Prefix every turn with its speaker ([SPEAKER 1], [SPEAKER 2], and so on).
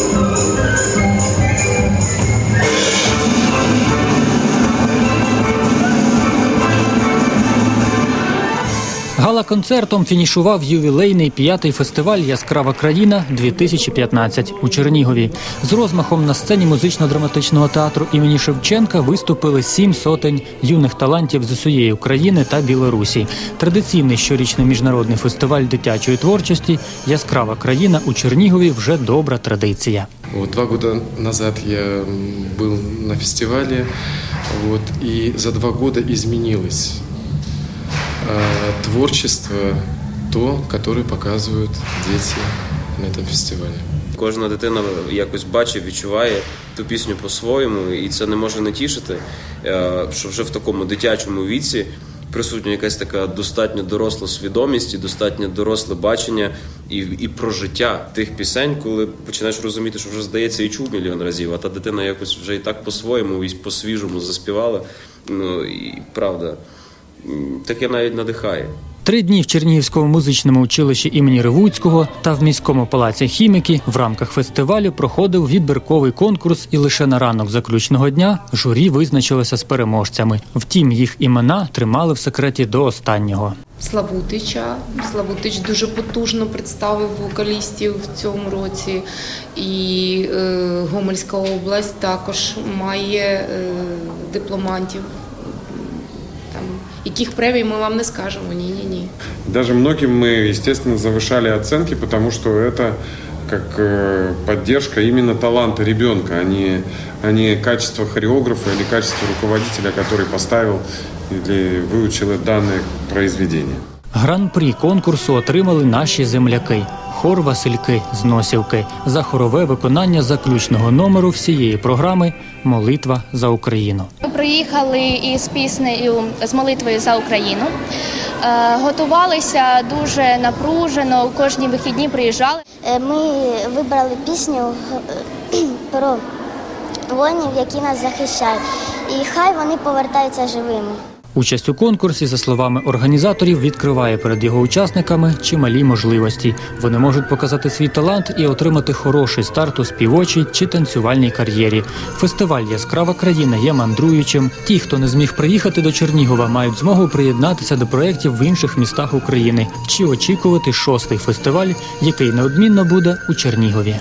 [SPEAKER 1] Thank you. Гала-концертом фінішував ювілейний п'ятий фестиваль Яскрава країна 2015 у Чернігові. З розмахом на сцені музично-драматичного театру імені Шевченка виступили сім сотень юних талантів з усієї України та Білорусі. Традиційний щорічний міжнародний фестиваль дитячої творчості Яскрава країна у Чернігові вже добра традиція.
[SPEAKER 2] Два года назад я был на фестивале, вот, и за два года изменилось творчество, то, которое показывают дети на этом фестивале.
[SPEAKER 3] Кожна дитина якось бачить, відчуває ту пісню по-своєму, і це не може не тішити, е, що вже в такому дитячому віці присутня якась така достатньо доросла свідомість і достатньо доросле бачення і, і про життя тих пісень, коли починаєш розуміти, що вже здається і чув мільйон разів, а та дитина якось вже і так по-своєму, і по-свіжому заспівала. Ну і правда, таке навіть надихає.
[SPEAKER 1] Три дні в Чернігівському музичному училищі імені Ревуцького та в міському палаці хіміки в рамках фестивалю проходив відбірковий конкурс, і лише на ранок заключного дня журі визначилося з переможцями. Втім, їх імена тримали в секреті до останнього.
[SPEAKER 4] Славутича. Славутич дуже потужно представив вокалістів в цьому році. І е, Гомельська область також має е, дипломантів. Там, яких премій ми вам не скажемо. Ні, ні, ні.
[SPEAKER 5] Даже многим мы, естественно, завышали оценки, потому что это как э, поддержка именно таланта ребенка, а не, а не качество хореографа или качество руководителя, который поставил или выучил данное произведение.
[SPEAKER 1] Гран-прі конкурсу отримали наші земляки. Хор Васильки з Носівки за хорове виконання заключного номеру всієї програми Молитва за Україну.
[SPEAKER 6] Ми приїхали із піснею з молитвою за Україну. Е, Готувалися дуже напружено. Кожні вихідні приїжджали.
[SPEAKER 7] Е, Ми вибрали пісню е, про воїнів, які нас захищають. І хай вони повертаються живими.
[SPEAKER 1] Участь у конкурсі, за словами організаторів, відкриває перед його учасниками чималі можливості. Вони можуть показати свій талант і отримати хороший старт у співочій чи танцювальній кар'єрі. Фестиваль Яскрава країна є мандруючим. Ті, хто не зміг приїхати до Чернігова, мають змогу приєднатися до проєктів в інших містах України чи очікувати шостий фестиваль, який неодмінно буде у Чернігові.